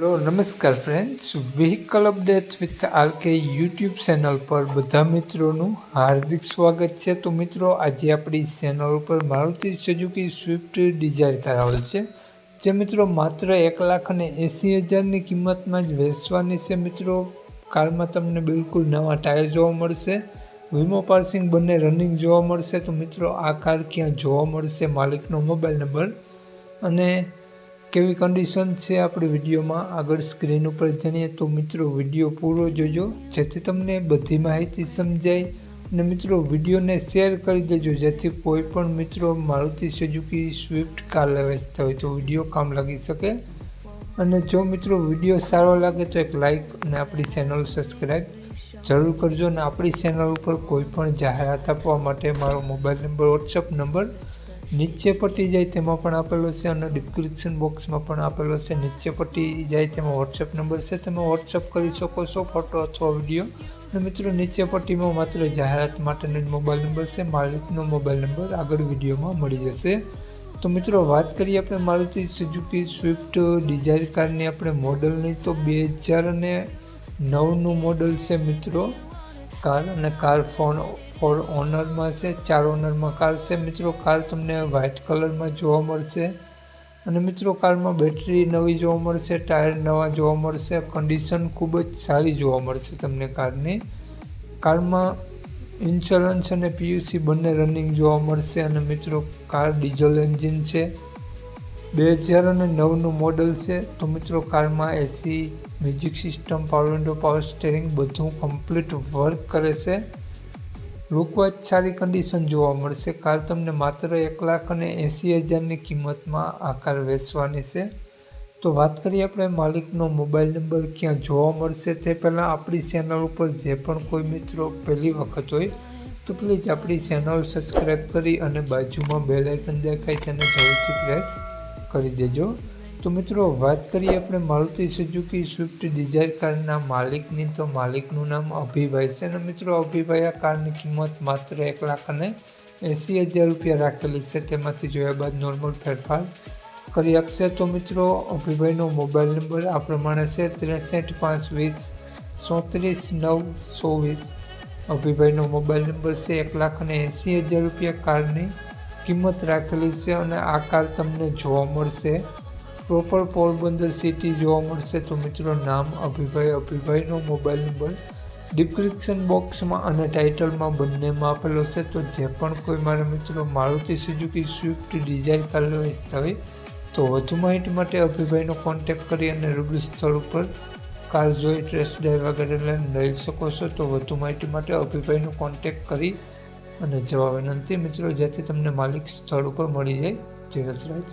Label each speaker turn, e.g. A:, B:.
A: Hello, નમસ્કાર friends vehicle update with RK YouTube channel પર બધા મિત્રોનું હાર્દિક સ્વાગત છે. તો મિત્રો, આજે આપણી ચેનલ ઉપર મારુતિ સુઝુકી સ્વિફ્ટ ડિઝાયર કરાવેલ છે. જે મિત્રો માત્ર એક લાખ અને એંસી હજારની કિંમતમાં જ વેચવાની છે. મિત્રો, કારમાં તમને બિલકુલ નવા ટાયર જોવા મળશે. વીમો પાર્સિંગ બંને રનિંગ જોવા મળશે. તો મિત્રો, આ કાર ક્યાં જોવા મળશે? માલિકનો મોબાઈલ નંબર અને કેવી કન્ડિશન છે આપણી વિડીયોમાં? આગળ સ્ક્રીન ઉપર જાણીએ તો મિત્રો, વીડિયો પૂરો જોજો. જેથી તમને બધી માહિતી સમજાય. અને મિત્રો, વિડીયોને શેર કરી દેજો. જેથી કોઈ પણ મિત્રો મારુતિ સુઝુકી સ્વિફ્ટ કાર લેવા હોય તો વીડિયો કામ લાગી શકે. અને જો મિત્રો, વીડિયો સારો લાગે તો એક લાઈક અને આપણી ચેનલ સબસ્ક્રાઈબ જરૂર કરજો. અને આપણી ચેનલ ઉપર કોઈ પણ જાહેરાત આપવા માટે મારો મોબાઈલ નંબર વોટ્સઅપ નંબર નીચે પટ્ટી જાય તેમાં પણ આપેલો છે અને ડિસ્ક્રિપ્શન બોક્સમાં પણ આપેલો છે. નીચે પટ્ટી જાય તેમાં વોટ્સએપ નંબર છે. તમે વોટ્સઅપ કરી શકો છો ફોટો અથવા વીડિયો અને મિત્રો, નીચે પટ્ટીમાં માત્ર જાહેરાત માટેનો જ મોબાઈલ નંબર છે. માલિકનો મોબાઈલ નંબર આગળ વિડીયોમાં મળી જશે. તો મિત્રો, વાત કરીએ આપણે મારુતિ સુઝુકી સ્વિફ્ટ ડિઝાયર કારની. આપણે મોડલની તો બે હજાર અને નવનું મોડલ છે મિત્રો. કાર અને કાર ફોન ફોર ઓનરમાં છે, ચાર ઓનરમાં કાર છે. મિત્રો, કાર તમને વ્હાઇટ કલરમાં જોવા મળશે. અને મિત્રો, કારમાં બેટરી નવી જોવા મળશે, ટાયર નવા જોવા મળશે, કન્ડિશન ખૂબ જ સારી જોવા મળશે તમને કારની. કારમાં ઇન્સ્યોરન્સ અને પીયુસી બંને રનિંગ જોવા મળશે અને મિત્રો, કાર ડીઝલ એન્જિન છે. બે હજાર અને નવનું મોડલ છે. તો મિત્રો, કારમાં AC music system power window power steering બધું કમ્પ્લીટ વર્ક કરે છે. લુકવાઇઝ સારી કન્ડિશન જોવા મળશે. કાર તમને માત્ર એક લાખ અને એંસી હજારની કિંમતમાં આ કાર વેચવાની છે. તો વાત કરીએ આપણે માલિકનો મોબાઈલ નંબર ક્યાં જોવા મળશે તે પહેલાં આપણી ચેનલ ઉપર જે પણ કોઈ મિત્રો પહેલી વખત હોય, તો પ્લીઝ આપણી ચેનલ સબસ્ક્રાઈબ કરી અને બાજુમાં બેલ આઇકન દેખાય તેને જરૂરથી પ્રેસ કરી દેજો. તો મિત્રો, વાત કરીએ આપણે મારુતિ સુઝુકી સ્વિફ્ટ ડિઝાયર કારના માલિકની. તો માલિકનું નામ અભિભાઈ છે. અને મિત્રો, અભિભાઈ, આ કારની કિંમત માત્ર એક લાખ અને એંસી હજાર રૂપિયા રાખેલી છે. તેમાંથી જોયા બાદ નોર્મલ ફેરફાર કરી આપશે. તો મિત્રો, અભિભાઈનો મોબાઈલ નંબર આ પ્રમાણે છે. ત્રેસઠ પાંચ વીસ ચોત્રીસ નવ ચોવીસ. અભિભાઈનો મોબાઈલ નંબર છે એક લાખ અને એંસી હજાર રૂપિયા કારની. કિંમત રાખેલી છે અને આ કાર તમને જોવા મળશે. પ્રોપર પોરબંદર સિટી જોવા મળશે તો મિત્રો નામ અભિભાઈ અભિભાઈનો મોબાઈલ નંબર ડિસ્ક્રિપ્શન બોક્સમાં અને ટાઇટલમાં બંનેમાં આપેલો છે. તો જે પણ કોઈ મારા મિત્રો મારુતિ સુઝુકી સ્વિફ્ટ ડિઝાઇન કરેલો ઈચ્છતા હોય તો વધુ માહિતી માટે અભિભાઈનો કોન્ટેક્ટ કરી અને રૂબરૂ સ્થળ ઉપર કાર જોઈ ટ્રેસ ડ્રાઈવ વગેરે લઈ શકો છો. તો વધુ માહિતી માટે અભિભાઈનો કોન્ટેક્ટ કરી અને જવા વિનંતી મિત્રો જેથી તમને માલિક સ્થળ ઉપર મળી જાય. જય વસરાજ